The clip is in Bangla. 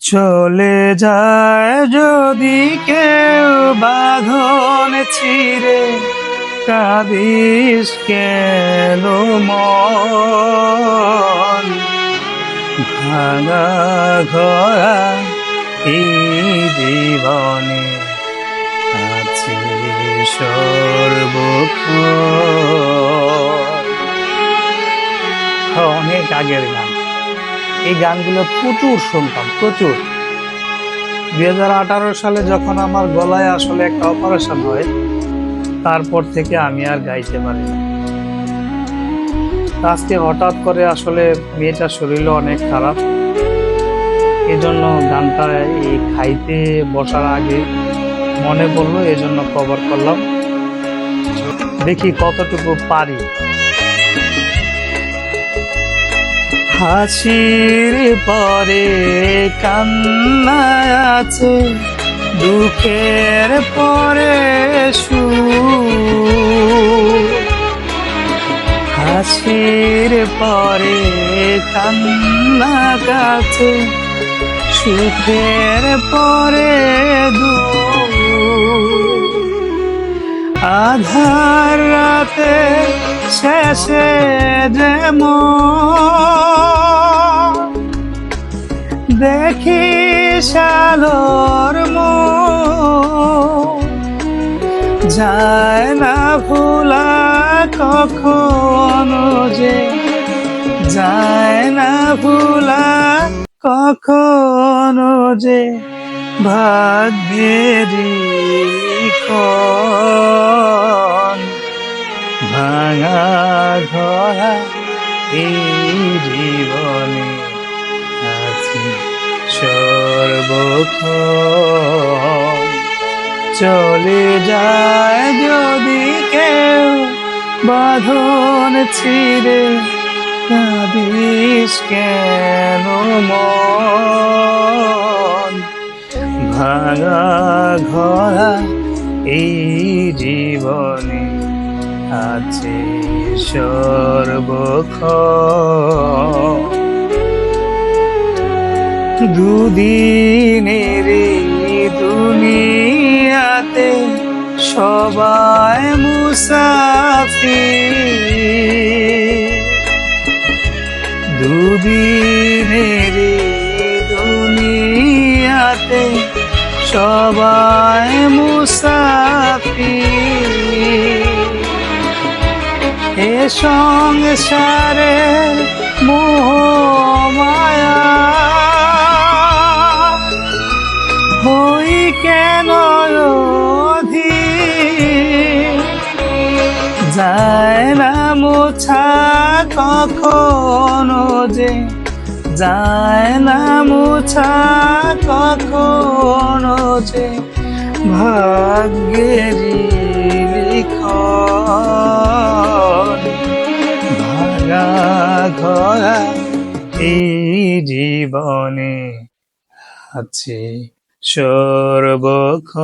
চলে যায় যদি কেউ বাঁধন ছিঁড়ে, কাঁদিস কেন মন? ভাঙা ঘরা এই জীবনে আছে সর্বক্ষণ? অনেক আগের গান। এই গানগুলো প্রচুর শুনতাম, প্রচুর। দুই হাজার আঠারো সালে যখন আমার গলায় আসলে একটা অপারেশন হয়, তারপর থেকে আমি আর গাইতে পারি আজকে হঠাৎ করে আসলে মেয়েটার শরীরও অনেক খারাপ। এই জন্য গানটা এই খাইতে বসার আগে মনে পড়ল এই জন্য কভার করলাম। দেখি কতটুকু পারি। হাসির পরে কান্না আছে দুঃখের পরে সুখ হাসির পরে কান্না কাছে সুখের পরে দুঃখ। আধার রাতে শেষে যেমন দেখি মুখ যায় না ভুলা কখনো যে, যায় না ভুলা কখনো যে ভাত ভাগ্যেরই ক্ষণ ভাঙা ঘরা এই জীবনে আছে সর্বক্ষণ চলে যায় যদি কেউ বাঁধন ছিঁড়ে, কাঁদিস কেন মন? ভাঙা ঘরা এই জীবনে আছে সর্বক্ষণ। দুদিনের দুনিয়াতে সবাই মুসাফির। দুদিনের দুনিয়াতে সবাই সংসারের মোহ মায়া। হই কেন? যায় না মোছা কখনো যে। যায় না মোছা কখনো যে। ভাগ্যেরই আছে সর্বক্ষণ